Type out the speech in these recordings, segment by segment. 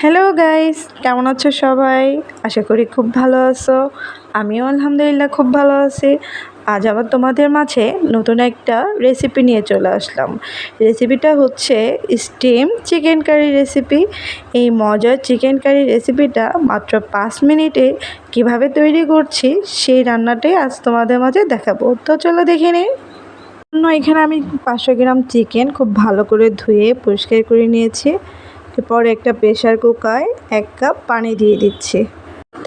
Hello guys কেমন আছো সবাই? আশা করি খুব ভালো আছো। আমিও আলহামদুলিল্লাহ খুব ভালো আছি। আজ আবার তোমাদের মাঝে নতুন একটা রেসিপি নিয়ে চলে আসলাম। রেসিপিটা হচ্ছে স্টিম চিকেন কারি রেসিপি এই মজার চিকেন কারি রেসিপিটা মাত্র পাঁচ মিনিটে কীভাবে তৈরি করছি, সেই রান্নাটাই আজ তোমাদের মাঝে দেখাবো। তো চলো দেখে নিই। এখানে আমি পাঁচশো গ্রাম চিকেন খুব ভালো করে ধুয়ে পরিষ্কার করে নিয়েছি। এরপর একটা প্রেশার কুকার, এক কাপ পানি দিয়ে দিচ্ছি।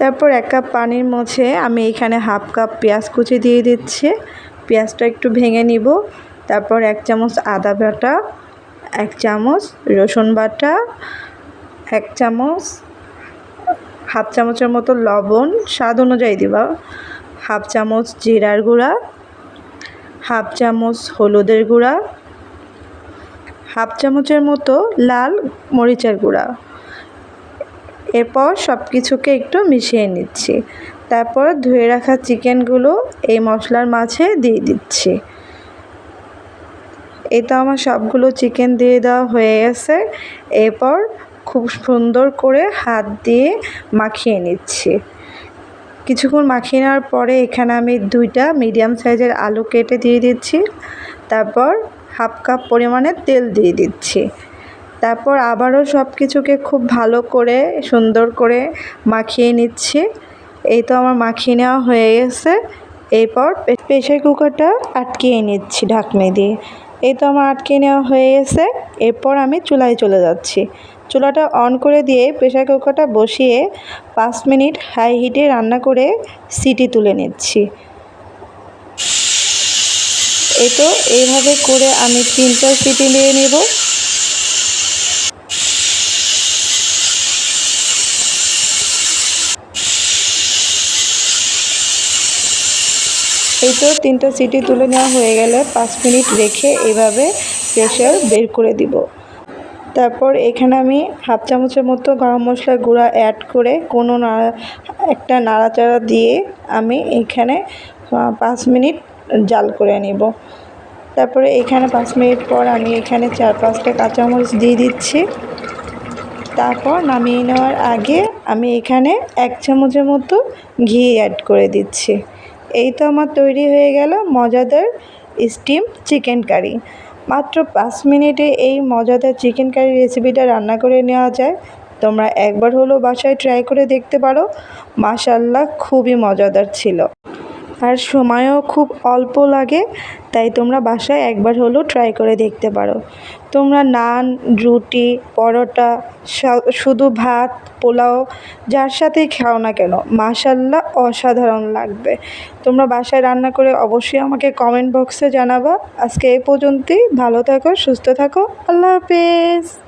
তারপর এক কাপ পানির মধ্যে আমি এখানে হাফ কাপ পেঁয়াজ কুচি দিয়ে দিচ্ছি। পেঁয়াজটা একটু ভেঙে নিব। তারপর এক চামচ আদা বাটা, এক চামচ রসুন বাটা, এক চামচ, হাফ চামচের মতো লবণ, স্বাদ অনুযায়ী দিবা। হাফ চামচ জিরার গুঁড়া, হাফ চামচ হলুদের গুঁড়া হাফ চামচের মতো লাল মরিচের গুঁড়া। এরপর সব কিছুকে একটু মিশিয়ে নিচ্ছি। তারপর ধুয়ে রাখা চিকেনগুলো এই মশলার মাঝে দিয়ে দিচ্ছি। এই তো আমার সবগুলো চিকেন দিয়ে দেওয়া হয়ে গেছে। এরপর খুব সুন্দর করে হাত দিয়ে মাখিয়ে নিচ্ছি। কিছুক্ষণ মাখিয়ে নেওয়ার পরে এখানে আমি দুইটা মিডিয়াম সাইজের আলু কেটে দিয়ে দিচ্ছি। তারপর হাফ কাপ পরিমাণে তেল দিয়ে দিচ্ছি। তারপর আবারও সব কিছুকে খুব ভালো করে, সুন্দর করে মাখিয়ে নিচ্ছি। এই তো আমার মাখিয়ে নেওয়া হয়ে গেছে। এরপর প্রেশার কুকারটা আটকিয়ে নিচ্ছি ঢাকনি দিয়ে। এই তো আমার আটকে নেওয়া হয়ে গেছে। এরপর আমি চুলায় চলে যাচ্ছি। চুলাটা অন করে দিয়ে প্রেশার কুকারটা বসিয়ে পাঁচ মিনিট হাই হিটে রান্না করে সিটি তুলে নিচ্ছি। এই তো এইভাবে করে আমি তিনটা সিটি নিয়ে নেব। এই তো তিনটা সিটি তুলে নেওয়া হয়ে গেলে পাঁচ মিনিট রেখে এভাবে প্রেশার বের করে দিব। তারপর এখানে আমি হাফ চামচের মতো গরম মশলার গুঁড়া অ্যাড করে কোনো একটা নাড়াচাড়া দিয়ে আমি এখানে পাঁচ মিনিট জাল করে নেব। তারপরে এখানে পাঁচ মিনিট পর আমি এখানে চার পাঁচটা কাঁচামরিচ দিয়ে দিচ্ছি। তারপর নামিয়ে নেওয়ার আগে আমি এখানে এক চামচের মতো ঘি অ্যাড করে দিচ্ছি। এই তো আমার তৈরি হয়ে গেল মজাদার স্টিম চিকেন কারি মাত্র পাঁচ মিনিটে এই মজাদার চিকেন কারি রেসিপিটা রান্না করে নেওয়া যায়। তোমরা একবার হলো বাসায় ট্রাই করে দেখতে পারো। মাশাল্লাহ খুবই মজাদার ছিল। আর সময়ও খুব অল্প লাগে, তাই তোমরা বাসায় একবার হলেও ট্রাই করে দেখতে পারো। তোমরা নান, রুটি, পরোটা শুধু ভাত, পোলাও, যার সাথেই খাও না কেন, মাশাল্লাহ অসাধারণ লাগবে। তোমরা বাসায় রান্না করে অবশ্যই আমাকে কমেন্ট বক্সে জানাবা। আজকে এই পর্যন্তই, ভালো থাকো, সুস্থ থাকো, আল্লাহ হাফেজ।